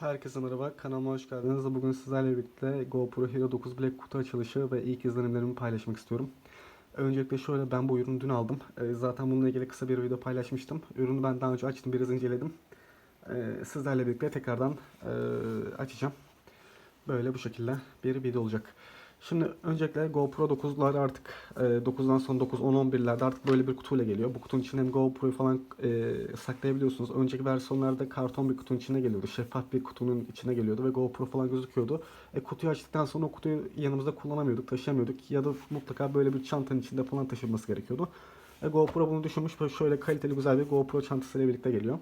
Herkese merhaba, kanalıma hoş geldiniz. Bugün sizlerle birlikte GoPro Hero 9 Black kutu açılışı ve ilk izlenimlerimi paylaşmak istiyorum. Öncelikle şöyle, ben bu ürünü dün aldım. Ee, Zaten bununla ilgili kısa bir video paylaşmıştım. Ürünü ben daha önce açtım, biraz inceledim. Ee, Sizlerle birlikte tekrardan e, açacağım. Böyle bu şekilde bir video olacak. Şimdi öncelikle GoPro 9'lar artık e, 9'dan sonra 9, 10, 11'lerde artık böyle bir kutuyla geliyor. Bu kutunun içine hem GoPro'yu falan e, saklayabiliyorsunuz. Önceki versiyonlarda karton bir kutunun içine geliyordu. Şeffaf bir kutunun içine geliyordu ve GoPro falan gözüküyordu. E, kutuyu açtıktan sonra o kutuyu yanımızda kullanamıyorduk, taşıyamıyorduk. Ya da mutlaka böyle bir çantanın içinde falan taşınması gerekiyordu. E, GoPro bunu düşünmüş. Böyle şöyle kaliteli güzel bir GoPro çantasıyla birlikte geliyor.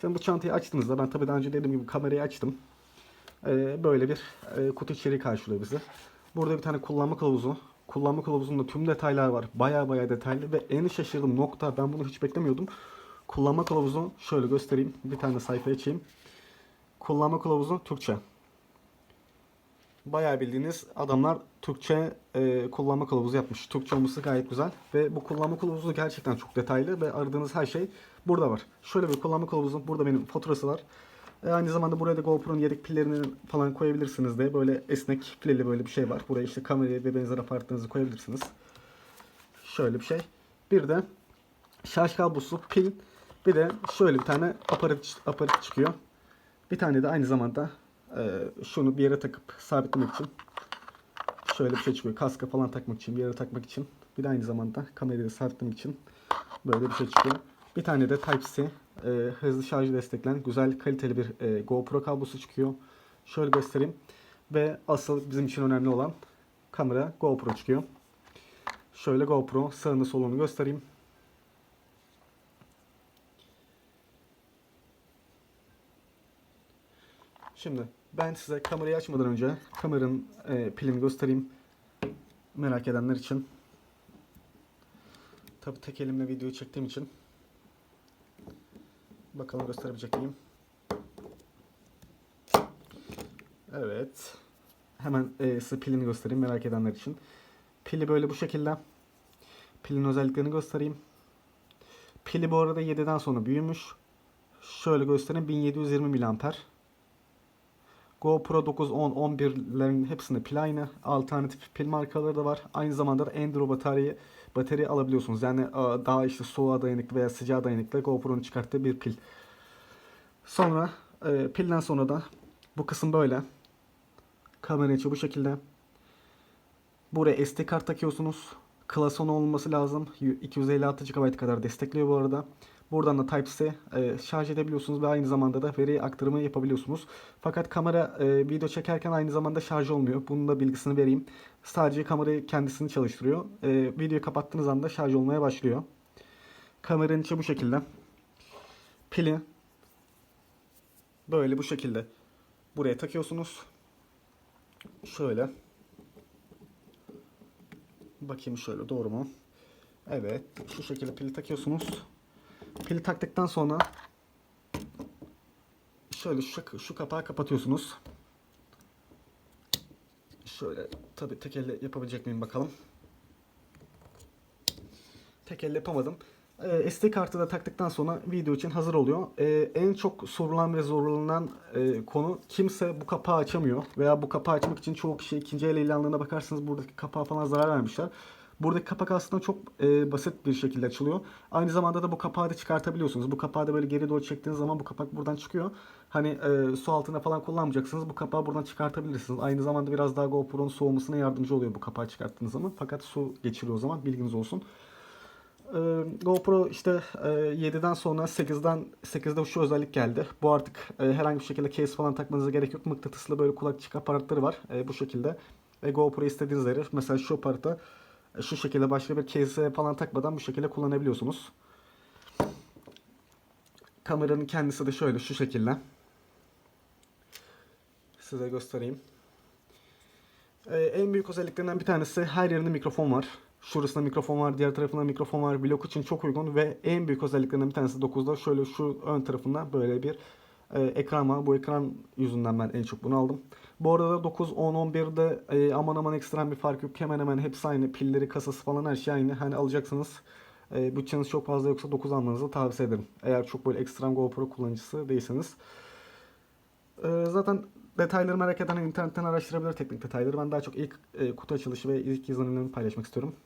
Şimdi bu çantayı açtığınızda ben tabii daha önce dediğim gibi kamerayı açtım. E, böyle bir e, kutu içeriği karşılıyor bizi. Burada bir tane kullanma kılavuzu. Kullanma kılavuzunda tüm detaylar var. Baya baya detaylı ve en şaşırdığım nokta ben bunu hiç beklemiyordum. Kullanma kılavuzu şöyle göstereyim. Bir tane sayfa açayım. Kullanma kılavuzu Türkçe. Bayağı bildiğiniz adamlar Türkçe e, kullanma kılavuzu yapmış. Türkçe olması gayet güzel. Ve bu kullanma kılavuzu gerçekten çok detaylı ve aradığınız her şey burada var. Şöyle bir kullanma kılavuzu. Burada benim faturası var. E, aynı zamanda buraya da GoPro'nun yedek pillerini falan koyabilirsiniz de böyle esnek pilli böyle bir şey var. Buraya işte kamerayı ve benzer aparatlarınızı koyabilirsiniz. Şöyle bir şey. Bir de şarj kablosu, pil. Bir de şöyle bir tane aparat, aparat çıkıyor. Bir tane de aynı zamanda e, şunu bir yere takıp sabitlemek için şöyle bir şey çıkıyor. Kaska falan takmak için, bir yere takmak için. Bir de aynı zamanda kamerayı sabitlemek için böyle bir şey çıkıyor. Bir tane de Type-C e, hızlı şarjı destekleyen güzel kaliteli bir e, GoPro kablosu çıkıyor. Şöyle göstereyim. Ve asıl bizim için önemli olan kamera GoPro çıkıyor. Şöyle GoPro sağını solunu göstereyim. Şimdi ben size kamerayı açmadan önce kameranın e, pilini göstereyim. Merak edenler için. Tabi tek elimle videoyu çektiğim için. Bakalım gösterebilecek miyim? Evet. Hemen e, size pilini göstereyim merak edenler için. Pili böyle bu şekilde. Pilin özelliklerini göstereyim. Pili bu arada 7'den sonra büyümüş. Şöyle göstereyim 1720 mAh. GoPro 9, 10, 11'lerin hepsinde pil aynı. Alternatif pil markaları da var. Aynı zamanda da Enduro batarya batarya alabiliyorsunuz. Yani daha işte soğuğa dayanıklı veya sıcağa dayanıklı GoPro'nun çıkarttığı bir pil. Sonra e, pilden sonra da bu kısım böyle. Kamera içi bu şekilde. Buraya SD kart takıyorsunuz. Klason olması lazım. 256 GB kadar destekliyor bu arada. Buradan da Type-C e, şarj edebiliyorsunuz ve aynı zamanda da veri aktarımı yapabiliyorsunuz. Fakat kamera e, video çekerken aynı zamanda şarj olmuyor. Bunun da bilgisini vereyim. Sadece kamerayı kendisini çalıştırıyor. E, videoyu kapattığınız anda şarj olmaya başlıyor. Kameranın içi bu şekilde. Pili böyle bu şekilde buraya takıyorsunuz. Şöyle. Bakayım şöyle doğru mu? Evet. Şu şekilde pili takıyorsunuz. Pili taktıktan sonra şöyle şu, şu kapağı kapatıyorsunuz. Şöyle tabi tek elle yapabilecek miyim bakalım. Tek elle yapamadım. Ee, SD kartı da taktıktan sonra video için hazır oluyor. Ee, en çok sorulan ve zorlanan e, konu kimse bu kapağı açamıyor. Veya bu kapağı açmak için çoğu kişi ikinci el ilanlarına bakarsanız buradaki kapağa falan zarar vermişler. Buradaki kapak aslında çok e, basit bir şekilde açılıyor. Aynı zamanda da bu kapağı da çıkartabiliyorsunuz. Bu kapağı da böyle geri doğru çektiğiniz zaman bu kapak buradan çıkıyor. Hani e, su altında falan kullanmayacaksınız. Bu kapağı buradan çıkartabilirsiniz. Aynı zamanda biraz daha GoPro'nun soğumasına yardımcı oluyor bu kapağı çıkarttığınız zaman. Fakat su geçiriyor o zaman bilginiz olsun. E, GoPro işte e, 7'den sonra 8'den 8'de şu özellik geldi. Bu artık e, herhangi bir şekilde case falan takmanıza gerek yok. Mıknatıslı böyle kulakçık aparatları var. E, bu şekilde. E, GoPro istediğiniz yere mesela şu aparatı şu şekilde başka bir case falan takmadan bu şekilde kullanabiliyorsunuz. Kameranın kendisi de şöyle şu şekilde. Size göstereyim. Ee, en büyük özelliklerinden bir tanesi her yerinde mikrofon var. Şurasında mikrofon var, diğer tarafında mikrofon var. Vlog için çok uygun ve en büyük özelliklerinden bir tanesi 9'da şöyle şu ön tarafında böyle bir e, ekran var. Bu ekran yüzünden ben en çok bunu aldım. Bu arada 9, 10, 11'de e, aman aman ekstrem bir fark yok. Hemen hemen hepsi aynı. Pilleri, kasası falan her şey aynı. Hani alacaksınız. E, bütçeniz çok fazla yoksa 9 almanızı tavsiye ederim. Eğer çok böyle ekstrem GoPro kullanıcısı değilseniz. Ee, zaten detayları merak eden internetten araştırabilir teknik detayları. Ben daha çok ilk e, kutu açılışı ve ilk izlenimlerimi paylaşmak istiyorum.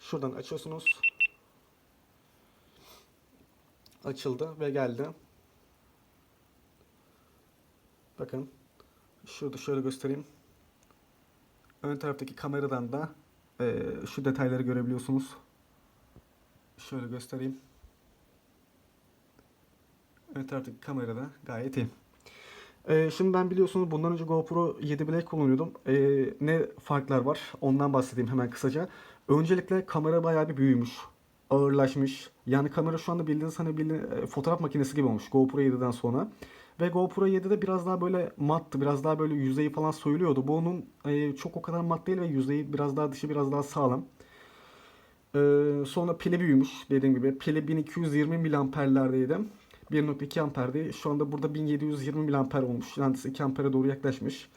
Şuradan açıyorsunuz. Açıldı ve geldi. Bakın. Şurada şöyle göstereyim. Ön taraftaki kameradan da e, şu detayları görebiliyorsunuz. Şöyle göstereyim. Ön taraftaki kamerada gayet iyi. Ee, şimdi ben biliyorsunuz bundan önce GoPro 7 Black kullanıyordum. Ee, ne farklar var? Ondan bahsedeyim hemen kısaca. Öncelikle kamera bayağı bir büyümüş. Ağırlaşmış. Yani kamera şu anda bildiğiniz hani bildiğin, e, fotoğraf makinesi gibi olmuş GoPro 7'den sonra. Ve GoPro 7'de biraz daha böyle mattı. Biraz daha böyle yüzeyi falan soyuluyordu. Bu onun e, çok o kadar mat değil ve yüzeyi biraz daha dışı biraz daha sağlam. Ee, sonra pili büyümüş dediğim gibi. Pili 1220 miliamperlerdeydi. 1.2 amperdi. Şu anda burada 1720 miliamper olmuş. Neredeyse 2 ampere doğru yaklaşmış.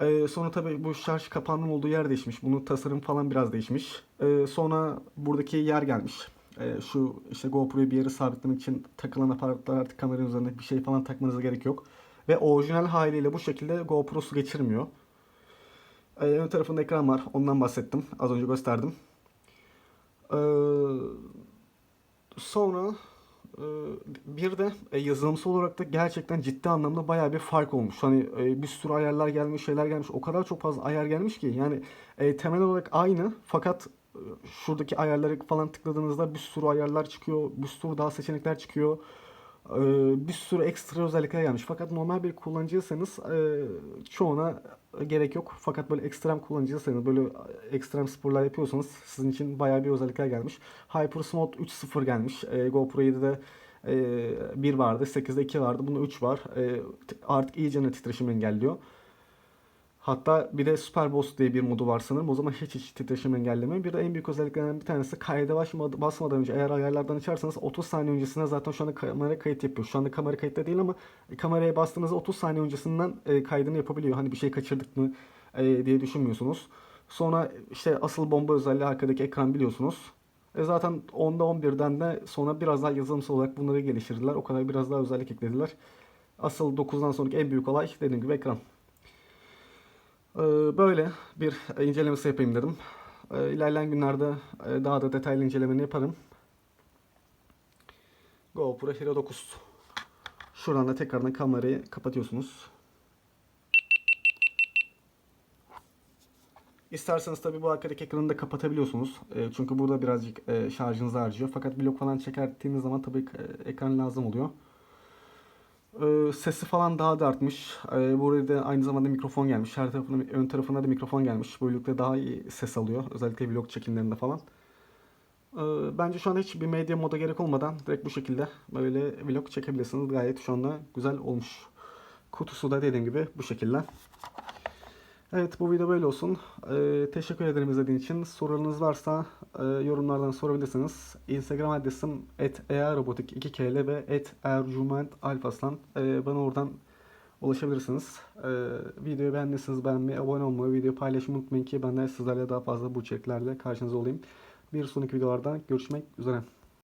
Ee, sonra tabii bu şarj kapağının olduğu yer değişmiş. Bunun tasarım falan biraz değişmiş. Ee, sonra buradaki yer gelmiş. Ee, şu işte GoPro'yu bir yere sabitlemek için takılan aparatlar artık kameranın üzerinde bir şey falan takmanıza gerek yok. Ve orijinal haliyle bu şekilde GoPro su geçirmiyor. Ee, ön tarafında ekran var. Ondan bahsettim. Az önce gösterdim. Ee, sonra e, bir de e, yazılımsal olarak da gerçekten ciddi anlamda bayağı bir fark olmuş. Hani e, bir sürü ayarlar gelmiş, şeyler gelmiş. O kadar çok fazla ayar gelmiş ki yani e, temel olarak aynı fakat e, şuradaki ayarları falan tıkladığınızda bir sürü ayarlar çıkıyor, bir sürü daha seçenekler çıkıyor. E, bir sürü ekstra özellikler gelmiş. Fakat normal bir kullanıcıysanız e, çoğuna gerek yok. Fakat böyle ekstrem kullanıcıysanız, böyle ekstrem sporlar yapıyorsanız sizin için bayağı bir özellikler gelmiş. HyperSmooth 3.0 gelmiş. E, GoPro 7'de e, 1 vardı, 8'de 2 vardı. Bunda 3 var. E, artık iyice titreşim engelliyor. Hatta bir de Super Boss diye bir modu var sanırım. O zaman hiç hiç titreşim engellemiyor. Bir de en büyük özelliklerinden bir tanesi kayda basmadan, önce eğer ayarlardan açarsanız 30 saniye öncesinde zaten şu anda kamera kayıt yapıyor. Şu anda kamera kayıtta değil ama kameraya bastığınızda 30 saniye öncesinden e, kaydını yapabiliyor. Hani bir şey kaçırdık mı e, diye düşünmüyorsunuz. Sonra işte asıl bomba özelliği arkadaki ekran biliyorsunuz. E zaten 10'da 11'den de sonra biraz daha yazılımsal olarak bunları geliştirdiler. O kadar biraz daha özellik eklediler. Asıl 9'dan sonraki en büyük olay dediğim gibi ekran. Ee, Böyle bir incelemesi yapayım dedim. Ee, İlerleyen günlerde e, daha da detaylı incelemeni yaparım. GoPro Hero 9. Şuradan da tekrardan kamerayı kapatıyorsunuz. İsterseniz tabii bu arkadaki ekranı da kapatabiliyorsunuz. E, çünkü burada birazcık e, şarjınızı harcıyor. Fakat vlog falan çekerttiğiniz zaman tabii e, ekran lazım oluyor. Ee, sesi falan daha da artmış. Ee, buraya da aynı zamanda mikrofon gelmiş. Her tarafına, ön tarafına da mikrofon gelmiş. Böylelikle daha iyi ses alıyor. Özellikle vlog çekimlerinde falan. Ee, bence şu anda hiç bir medya moda gerek olmadan direkt bu şekilde böyle vlog çekebilirsiniz. Gayet şu anda güzel olmuş. Kutusu da dediğim gibi bu şekilde. Evet bu video böyle olsun. Ee, teşekkür ederim izlediğiniz için. Sorularınız varsa e, yorumlardan sorabilirsiniz. Instagram adresim @earobotik 2 kl ve @ercümentalpaslan. Ee, bana oradan ulaşabilirsiniz. Ee, videoyu beğendiyseniz beğenmeyi, abone olmayı, videoyu paylaşmayı unutmayın ki ben de sizlerle daha fazla bu içeriklerle karşınızda olayım. Bir sonraki videolarda görüşmek üzere.